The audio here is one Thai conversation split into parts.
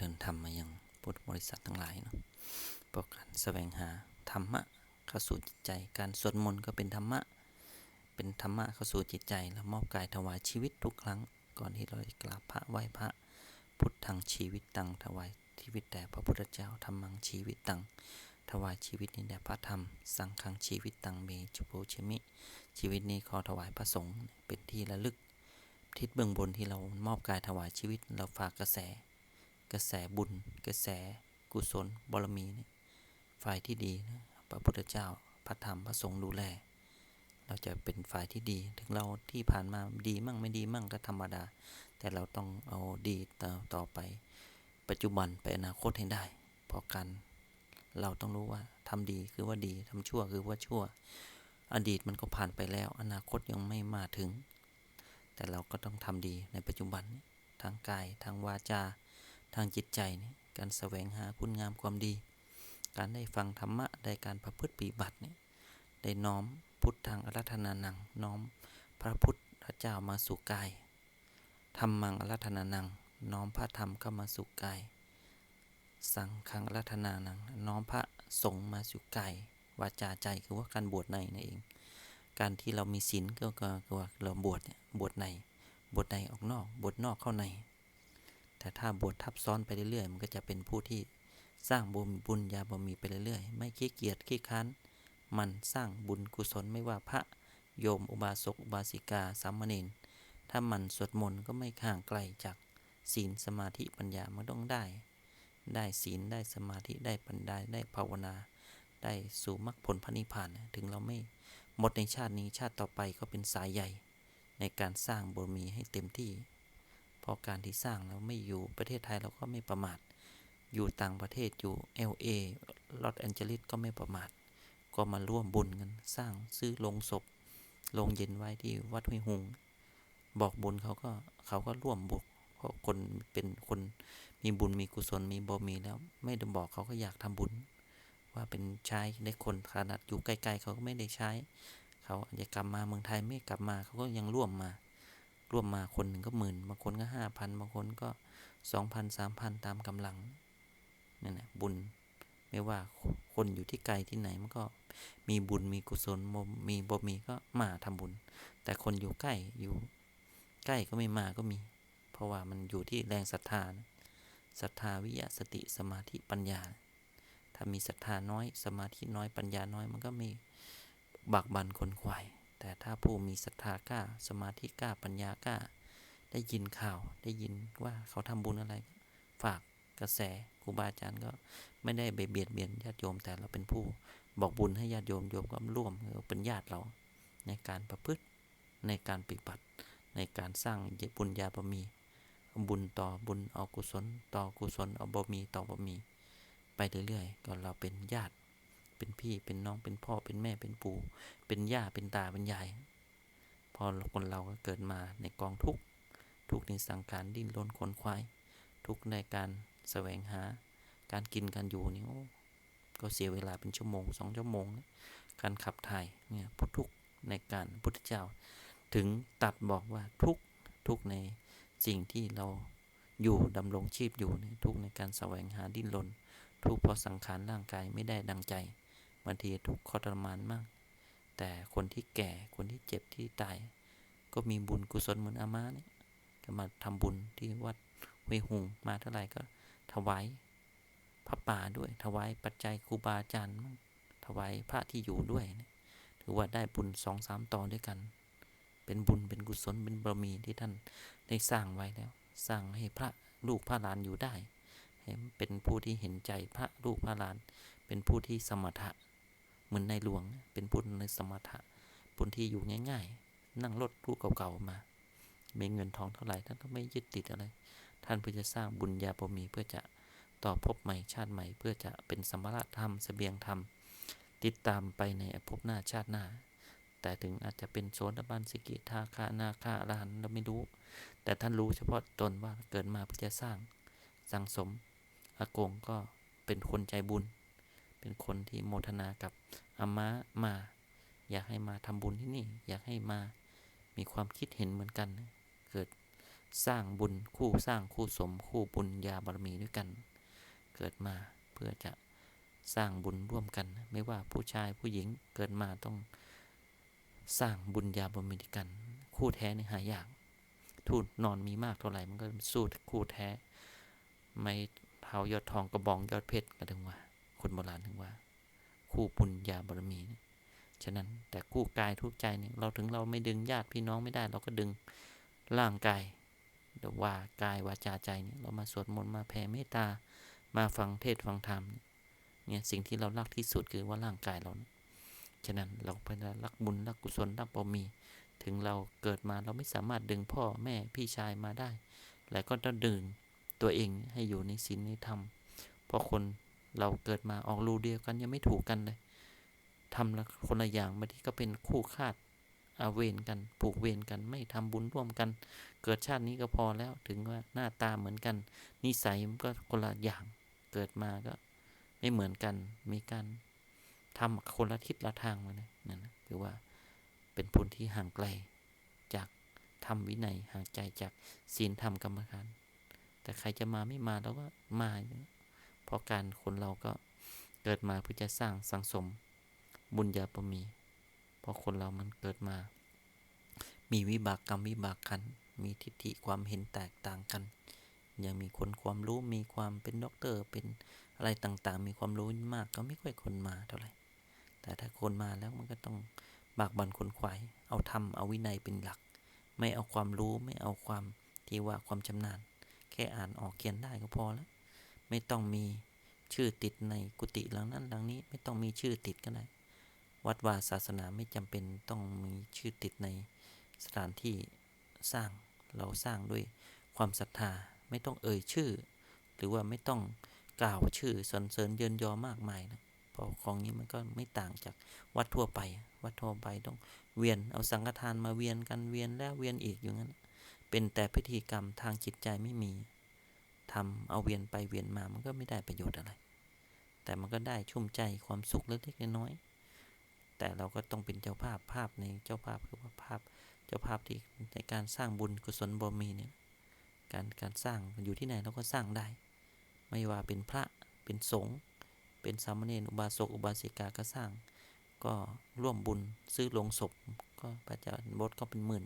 ริญธรรมมายังพุทธบริษัททั้งหลายเนาะเพราะการแสวงหาธรรมะเข้าสู่จิตใจ การสวดมนต์ก็เป็นธรรมะ เป็นธรรมะเข้าสู่จิตใจ แล้วมอบกายถวายชีวิตทุกครั้ง ก่อนที่เราจะกราบพระไหว้พระ พุทธังชีวิตตังถวายชีวิตแด่พระพุทธเจ้าธรรมังชีวิตตังถวายชีวิตนี้แด่พระธรรม สังฆังชีวิตตังเมจุโปชมิ ชีวิตนี้ขอถวายพระสงฆ์เป็นที่ระลึก ทิศเบื้องบนที่เรามอบกายถวายชีวิต เราฝากกระแส กระแสบุญ กระแสกุศลบารมีเนี่ยฝ่ายที่ดีนะพระพุทธเจ้าพระธรรมพระสงฆ์ดูแล เราจะเป็นฝ่ายที่ดี ถึงเราที่ผ่านมาดีมั่งไม่ดีมั่งก็ธรรมดา แต่เราต้องเอาดีต่อตอไป ปัจจุบันไปอนาคตให้ได้เพราะการเราต้องรู้ว่าทำดีคือว่าดีทำชั่วคือว่าชั่ว อดีตมันก็ผ่านไปแล้ว อนาคตยังไม่มาถึง แต่เราก็ต้องทำดีในปัจจุบันทางกายทางวาจา ทางจิตใจนี่การแสวงหาคุณงามความดี การได้ฟังธรรมะได้การประพฤติปฏิบัติเนี่ยได้น้อมพุทธทางอรัธนานัง น้อมพระพุทธเจ้ามาสู่กายธรรมังอรัธนานัง น้อมพระธรรมเข้ามาสู่กาย สังฆังอรัธนานัง น้อมพระสงฆ์มาสู่กายวาจาใจคือว่าการบวชในนั่นเอง การที่เรามีศีลก็คือว่าเราบวชเนี่ยบวชในบวชในออกนอกบวชนอกเข้าใน แต่ถ้าบวชทับซ้อนไปเรื่อยๆ มันก็จะเป็นผู้ที่สร้างบุญบุญญาบารมีไปเรื่อยๆ ไม่ขี้เกียจขี้ค้านมันสร้างบุญกุศลไม่ว่าพระโยมอุบาสกอุบาสิกาสามเณรถ้ามันสวดมนต์ก็ไม่ห่างไกลจากศีลสมาธิปัญญามันต้องได้ ได้ศีลได้สมาธิได้ปัญญาได้ภาวนา ได้สู่มรรคผลพระนิพพานถึงเราไม่หมดในชาตินี้ชาติต่อไปก็เป็นสายใหญ่ ในการสร้างบารมีให้เต็มที่ เพราะการที่สร้างเราไม่อยู่ประเทศไทยเราก็ไม่ประมาท อยู่ต่างประเทศอยู่ LA ลอสแอนเจลิสก็ไม่ประมาท ก็มาร่วมบุญกันสร้างซื้อลงศพลงเย็นไว้ที่วัดห้วยหุง บอกบุญเขาก็เขาก็ร่วมบุญเพราะคนเป็นคนมีบุญมีกุศลมีบารมีแล้ว ไม่ได้บอกเขาก็อยากทำบุญ ว่าเป็นใช้ได้คนขนาดอยู่ไกลๆเขาก็ไม่ได้ใช้ เขาอาจจะกลับมาเมืองไทยไม่กลับมาเขาก็ยังร่วมมา ร่วมมาคนหนึ่งก็หมื่นบางคนก็ห้าพันบางคนก็สองพันสามพันตามกำลังนั่นแหละบุญไม่ว่าคนอยู่ที่ไกลที่ไหนมันก็มีบุญมีกุศลมีบ่มีก็มาทำบุญ แต่คนอยู่ใกล้อยู่ใกล้ก็ไม่มาก็มี เพราะว่ามันอยู่ที่แรงศรัทธาศรัทธาวิยะสติสมาธิปัญญา ถ้ามีศรัทธาน้อยสมาธิน้อยปัญญาน้อยมันก็ไม่บักบันคนควาย แต่ถ้าผู้มีศรัทธากล้า สมาธิกล้า ปัญญากล้า ได้ยินข่าว ได้ยินว่าเขาทำบุญอะไร ฝากกระแสครูบาอาจารย์ก็ไม่ได้ไปเบียดเบียนญาติโยม แต่เราเป็นผู้บอกบุญให้ญาติโยมโยมก็ร่วมเป็นญาติเราในการประพฤติในการปฏิบัติในการสร้างบุญญาบารมี บุญต่อบุญเอากุศล ต่อกุศลเอาบารมีต่อบารมี ไปเรื่อยๆ ก็เราเป็นญาติ เป็นพี่เป็นน้องเป็นพ่อเป็นแม่เป็นปู่ เป็นย่าเป็นตาเป็นยาย พอคนเราก็เกิดมาในกองทุกข์ทุกข์ในสังการดิ้นรนคนควาย ทุกข์ในการแสวงหา การกินการอยู่นี่ก็เสียเวลาเป็นชั่วโมงสองชั่วโมง การขับถ่ายเนี่ยพุททุกในการพุทธเจ้า ถึงตัดบอกว่าทุกทุกในสิ่งที่เราอยู่ดำรงชีพอยู่นี่ทุกในการแสวงหาดิ้นรนทุกเพราะสังขารร่างกายไม่ได้ดังใจ บางทีทุกข์ทรมานมาก แต่คนที่แก่คนที่เจ็บที่ตาย ก็มีบุญกุศลเหมือนอาม่าเนี่ยก็มาทำบุญที่วัดเวหุงมาเท่าไหร่ก็ถวายพระป่าด้วย ถวายปัจจัยครูบาอาจารย์ถวายพระที่อยู่ด้วยนะถือว่าได้บุญสองสามต่อด้วยกัน เป็นบุญเป็นกุศลเป็นบารมีที่ท่านได้สร้างไว้แล้ว สร้างให้พระลูกพระหลานอยู่ได้ ให้เป็นผู้ที่เห็นใจพระลูกพระหลาน เป็นผู้ที่สมถะ เหมือนในหลวง เป็นผู้ในสมถะผู้ที่อยู่ง่าย ๆ นั่งรถรูปเก่าๆมามีเงินทองเท่าไหร่ท่านก็ไม่ยึดติดอะไร ท่านเพื่อจะสร้างบุญญาบารมีเพื่อจะต่อพบใหม่ชาติใหม่ เพื่อจะเป็นสมรธรรมสเสบียงธรรม ติดตามไปในภพหน้าชาติหน้า แต่ถึงอาจจะเป็นโสดาบันสิกิทาคานาคาอรหันเราไม่รู้ แต่ท่านรู้เฉพาะตนว่าเกิดมาเพื่อจะสร้างสังสมอากงก็เป็นคนใจบุญ เป็นคนที่โมทนากับอามามา อยากให้มาทำบุญที่นี่ อยากให้มามีความคิดเห็นเหมือนกัน เกิดสร้างบุญคู่สร้างคู่สมคู่บุญญาบารมีด้วยกัน เกิดมาเพื่อจะสร้างบุญร่วมกัน ไม่ว่าผู้ชายผู้หญิงเกิดมาต้องสร้างบุญญาบารมีด้วยกัน คู่แท้ในหายากทูตนอนมีมากเท่าไหร่ มันก็สู้คู่แท้ ไม่เท้ายอดทองกระบองยอดเพชรก็ถึงว่า คนโบราณถึงว่า คู่ปุญญาบารมีนะฉะนั้นแต่คู่กายทุกใจเนี่ยเราถึงเราไม่ดึงญาติพี่น้องไม่ได้ เราก็ดึงร่างกายดว่ากายวาจาใจเนี่ยเรามาสวดมนต์มาแผ่เมตตามาฟังเทศน์ฟังธรรมเนี่ยสิ่งที่เรารักที่สุดคือว่าร่างกายเรานะฉะนั้นเราไปรักบุญรักกุศลรักบารมี ถึงเราเกิดมาเราไม่สามารถดึงพ่อแม่พี่ชายมาได้ และก็ต้องดึงตัวเองให้อยู่ในศีลในธรรมเพราะคน เราเกิดมาออกรูเดียวกันยังไม่ถูกกันเลยทำละคนละอย่างบางทีก็เป็นคู่คาดอาเวรกัน ผูกเวรกัน ไม่ทำบุญร่วมกัน เกิดชาตินี้ก็พอแล้วถึงว่าหน้าตาเหมือนกัน นิสัยมันก็คนละอย่างเกิดมาก็ไม่เหมือนกัน มีการทำคนละทิศละทางมาเลยนั่นนะคือว่าเป็นผลที่ห่างไกล จากธรรมวินัยห่างใจจากศีลธรรมกรรมฐาน แต่ใครจะมาไม่มาเราก็มาอยู่แล้วเพ ราะการคนเราก็เกิดมาเพื่อจะสร้างสังสมบุญญาปมี เพราะคนเรามันเกิดมา มีวิบากกรรมวิบากขัน มีทิฏฐิความเห็นแตกต่างกัน ยังมีคนความรู้มีความเป็นด็อกเตอร์เป็นอะไรต่างๆ มีความรู้มากก็ไม่ค่อยคนมาเท่าไหร่ แต่ถ้าคนมาแล้วมันก็ต้องบากบันคนขวาย เอาธรรมเอาวินัยเป็นหลัก ไม่เอาความรู้ไม่เอาความที่ว่าความชำนาญ แค่อ่านออกเขียนได้ก็พอแล้ว ไม่ต้องมีชื่อติดในกุฏิหลังนั้นหลังนี้ไม่ต้องมีชื่อติดก็ได้ วัดวาศาสนาไม่จำเป็นต้องมีชื่อติดในสถานที่สร้างเราสร้างด้วยความศรัทธาไม่ต้องเอ่ยชื่อ หรือว่าไม่ต้องกล่าวชื่อสรรเสริญเยินยอมากมายนะเพราะของนี้มันก็ไม่ต่างจากวัดทั่วไป วัดทั่วไปต้องเวียนเอาสังฆทานมาเวียนกันเวียนแล้วเวียนอีกอย่างนั้น เป็นแต่พิธีกรรมทางจิตใจไม่มี ทำเอาเวียนไปเวียนมามันก็ไม่ได้ประโยชน์อะไร แต่มันก็ได้ชุ่มใจความสุขเล็กๆน้อยๆแต่เราก็ต้องเป็นเจ้าภาพภาพในเจ้าภาพคือว่าภาพเจ้าภาพที่ในการสร้างบุญกุศลบารมีเนี่ยการการสร้างอยู่ที่ไหนเราก็สร้างได้ ไม่ว่าเป็นพระเป็นสงฆ์เป็นสามเณรอุบาสกอุบาสิกาก็สร้าง ก็ร่วมบุญซื้อลงศพก็พระเจ้าบดก็เป็นหมื่น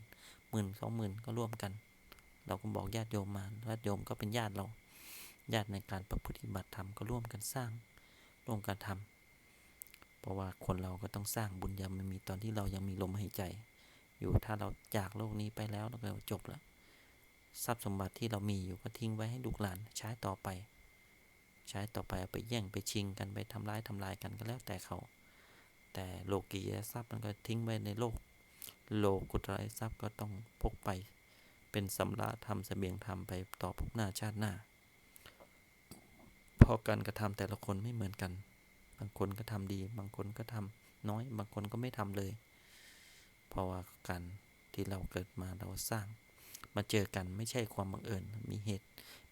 หมื่นสองหมื่นก็ร่วมกัน เราก็บอกญาติโยมมาญาติโยมก็เป็นญาติเรา ญาติในการประพฤติบัติธรรมก็ร่วมกันสร้าง ร่วมกันทำเพราะว่าคนเราก็ต้องสร้างบุญยังไม่มีตอนที่เรายังมีลมหายใจ อยู่ถ้าเราจากโลกนี้ไปแล้วเราก็จบแล้วทรัพย์สมบัติที่เรามีอยู่ก็ทิ้งไว้ให้ลูกหลานใช้ต่อไป ใช้ต่อไปเอาไปแย่งไปชิงกันไปทำร้ายทำลายกันก็แล้วแต่เขา แต่โลกียทรัพย์มันก็ทิ้งไว้ในโลก โลกุตระทรัพย์ก็ต้องพกไป เป็นสำราธรรมเสบียงธรรมไปต่อภพหน้าชาติหน้าพราะการกระทำแต่ละคนไม่เหมือนกัน บางคนก็ทำดี บางคนก็ทำน้อย บางคนก็ไม่ทำเลย เพราะว่าการที่เราเกิดมาเราสร้าง มาเจอกันไม่ใช่ความบังเอิญ มีเหตุ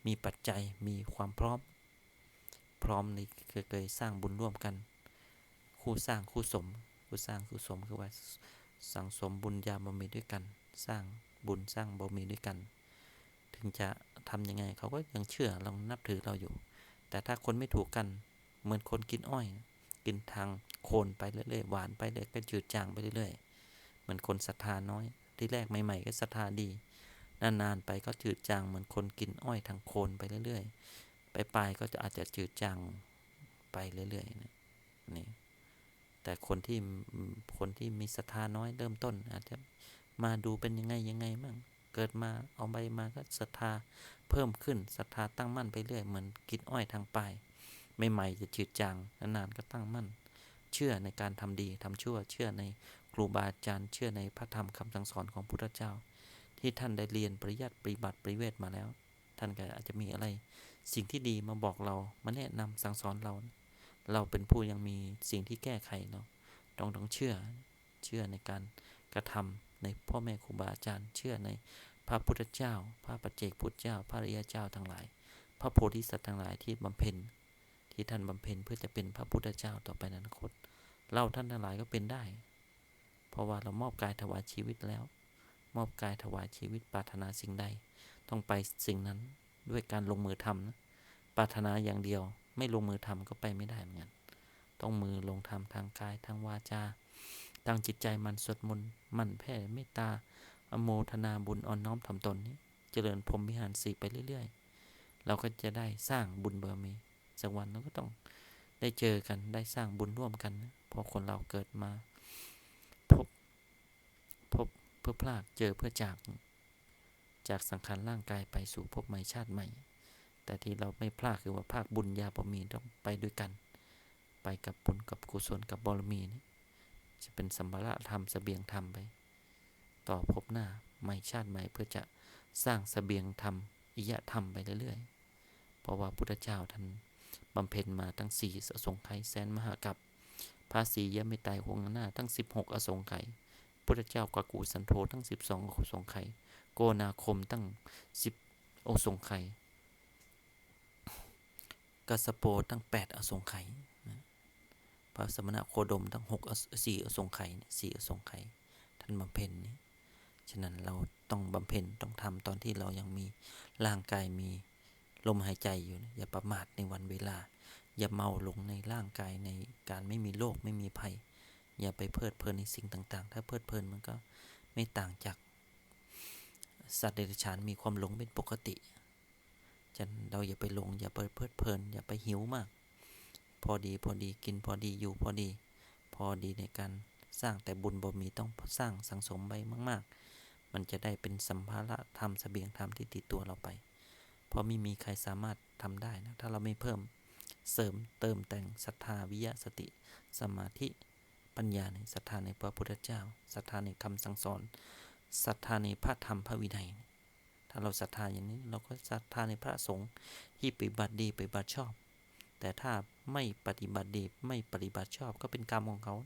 มีปัจจัย มีความพร้อม พร้อมในเคยเคยสร้างบุญร่วมกัน คู่สร้างคู่สม คู่สร้างคู่สมคือว่าสั่งสมบุญญาบารมีด้วยกัน สร้าง บุญสร้างบารมีด้วยกัน ถึงจะทำยังไง เขาก็ยังเชื่อเรานับถือเราอยู่ แต่ถ้าคนไม่ถูกกันเหมือนคนกินอ้อย กินทางโคนไปเรื่อยๆหวานไปเรื่อยก็จืดจางไปเรื่อยๆเหมือนคนศรัทธาน้อย ที่แรกใหม่ๆก็ศรัทธาดี นานๆไปก็จืดจางเหมือนคนกินอ้อยทางโคนไปเรื่อยๆไปปลายก็จะอาจจะจืดจางไปเรื่อยๆนะนี่แต่คนที่คนที่มีศรัทธาน้อยเริ่มต้นอาจจะ มาดูเป็นยังไงยังไงมั่งเกิดมาเอาใบมาก็ศรัทธาเพิ่มขึ้นศรัทธาตั้งมั่นไปเรื่อยเหมือนกินอ้อยทางปลายใหม่ๆจะจืดจางนานๆก็ตั้งมั่น เชื่อในการทำดีทำชั่ว เชื่อในครูบาอาจารย์เชื่อในพระธรรมคำสั่งสอนของพุทธเจ้า ที่ท่านได้เรียนปริยัติปริบัติปริเวทมาแล้ว ท่านก็อาจจะมีอะไร สิ่งที่ดีมาบอกเรามาแนะนำสั่งสอนเรา เราเป็นผู้ยังมีสิ่งที่แก้ไขเนาะต้องต้องเชื่อเชื่อในการกระทำ ในพ่อแม่ครูบาอาจารย์เชื่อในพระพุทธเจ้า พระปัจเจกพุทธเจ้า พระอริยเจ้าทั้งหลาย พระโพธิสัตว์ทั้งหลายที่บำเพ็ญที่ท่านบำเพ็ญเพื่อจะเป็นพระพุทธเจ้าต่อไปในอนาคตเราท่านทั้งหลายก็เป็นได้ เพราะว่าเรามอบกายถวายชีวิตแล้ว มอบกายถวายชีวิตปรารถนาสิ่งใด ต้องไปสิ่งนั้นด้วยการลงมือทำนะปรารถนาอย่างเดียวไม่ลงมือทำก็ไปไม่ได้เหมือนกันต้องมือลงทำทางกายทางวาจา ตั้งจิตใจมันสวดมนต์มันแผ่เมตตา อโมทนาบุญอ่อนน้อมถ่อมตนนี้ เจริญพรหมวิหารสีไปเรื่อยๆ เราก็จะได้สร้างบุญบารมีสักวันเราก็ต้องได้เจอกันได้สร้างบุญร่วมกันนะเพอคนเราเกิดมา พบ พบเพื่อพลากเจอเพื่อจาก จากสังขารร่างกายไปสู่ภพใหม่ชาติใหม่ แต่ที่เราไม่พลาดคือว่าภาคบุญญาบารมีต้องไปด้วยกัน ไปกับบุญกับกุศลกับบารมีนี่ จะเป็นสัมภาระธรรมสเสบียงธรรมไป ต่อภพหน้าใหม่ชาติใหม่เพื่อจะสร้างสเสบียงธรรมอิยะธรรมไปเรื่อยๆ เพราะว่าพุทธเจ้าท่านบำเพ็ญมาทั้งสี่อสงไขยแสนมหากับภาษียะไม่ตายหวงหน้าทั้ง 16 อสงไขยพุทธเจ้ากากูสันโธทั้ง 12 อสงไขยโกนาคมตั้ง 10 อสงไขยกัสโปตั้ง 8 อสงไขย พระสมณะโคดมตั้ง6อสี่อสงไขยสี่อสงไขยท่านบำเพ็ญนี่ฉะนั้นเราต้องบำเพ็ญต้องทำตอนที่เรายังมีร่างกายมีลมหายใจอยู่นะอย่าประมาทในวันเวลา อย่าเมาหลงในร่างกายในการไม่มีโรคไม่มีภัย อย่าไปเพลิดเพลินในสิ่งต่างๆ ถ้าเพลิดเพลินมันก็ไม่ต่างจากสัตว์เดรัจฉานมีความหลงเป็นปกติฉันเราอย่าไปหลงอย่าไปเพลิดเพลิน อย่าไปหิวมาก พอดีพอดีกินพอดีอยู่พอดี พอดีในการสร้างแต่บุญบ่มีต้องสร้างสังสมไปมาก ๆ มันจะได้เป็นสัมภาระธรรมสเสบียงธรรมที่ติดตัวเราไป เพราะไม่มีใครสามารถทำได้นะถ้าเราไม่เพิ่มเสริมเติมแต่งศรัทธาวิยะสติ สมาธิปัญญาในศรัทธาในพระพุทธเจ้าศรัทธาในคำสั่งสอนศรัทธาในพระธรรมพระวินัย ถ้าเราศรัทธาอย่างนี้เราก็ศรัทธาในพระสงฆ์ที่ปฏิบัติดีปฏิบัติชอบ แต่ถ้าไม่ปฏิบัติดีไม่ปฏิบัติชอบก็เป็นกรรมของเขา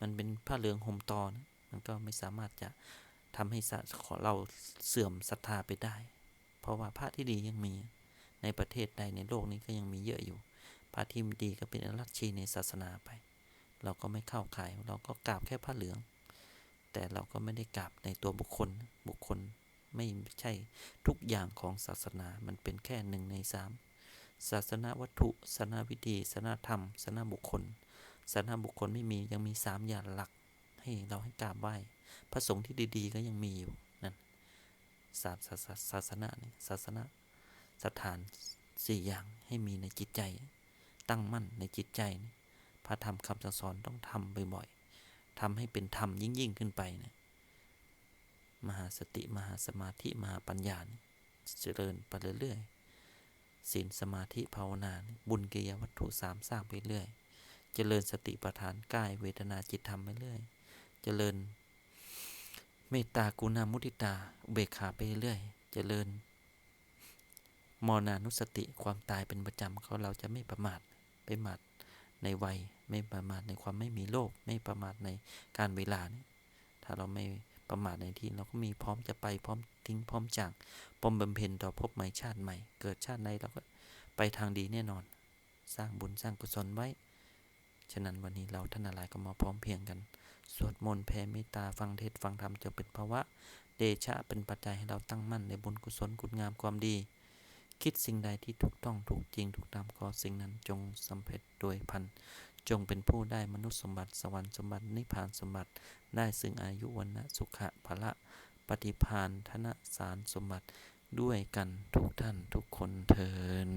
มันเป็นผ้าเหลืองห่มตอนะมันก็ไม่สามารถจะทำให้เราเสื่อมศรัทธาไปได้ เพราะว่าพระที่ดียังมีในประเทศใดในโลกนี้ก็ยังมีเยอะอยู่ พระที่ดีก็เป็นอรัชชีในศาสนาไป เราก็ไม่เข้าข่าย เราก็กราบแค่ผ้าเหลือง แต่เราก็ไม่ได้กราบในตัวบุคคล บุคคลไม่ใช่ทุกอย่างของศาสนา มันเป็นแค่หนึ่งในสาม ศาสนาวัตถุ ศาสนาวิธี ศาสนาธรรม ศาสนาบุคคล ศาสนาบุคคลไม่มียังมีสามอย่างหลัก ให้เราให้กราบไหว้ พระสงฆ์ที่ดี ๆ ก็ยังมีอยู่นั่นสามศาสนาเนี่ยศาสนาสถานสี่อย่างให้มีในจิตใจ ตั้งมั่นในจิตใจ พระธรรมคำสอนต้องทำบ่อยๆทำให้เป็นธรรมยิ่งยิ่งขึ้นไปนะมหาสติมหาสมาธิมหาปัญญาเจริญไปเรื่อยๆ ศีลสมาธิภาวนา บุญกิยวัตถุสามสร้างไปเรื่อยเจริญสติปัฏฐานกายเวทนาจิตธรรมไปเรื่อยเจริญ เมตตากุณามุติตาเบกขาไปเรื่อยเจริญมรณานุสติความตายเป็นประจำเขาเราจะไม่ประมาทไปมาทในวัยไม่ประมาทในความไม่มีโลกไม่ประมาทในการเวลาเนี่ยถ้าเราไม่ ประมาทในที่เราก็มีพร้อมจะไปพร้อมทิ้งพร้อมจากปมบำเพ็ญต่อพบใหม่ชาติใหม่ เกิดชาติในเราก็ไปทางดีแน่นอน สร้างบุญสร้างกุศลไว้ ฉะนั้นวันนี้เราท่านอะไรก็มาพร้อมเพียงกัน สวดมนต์แผ่เมตตาฟังเทศฟังธรรมจะเป็นภาวะ เดชะเป็นปัจจัยให้เราตั้งมั่นในบุญกุศลคุณงามความดี คิดสิ่งใดที่ถูกต้องถูกจริงถูกตามขอสิ่งนั้นจงสำเร็จโดยพัน จงเป็นผู้ได้มนุษย์สมบัติสวรรค์สมบัตินิพพานสมบัติ ได้ซึ่งอายุวันนะสุขะภละ ปฏิพานธนสารสมบัติด้วยกันทุกท่านทุกคนเทิน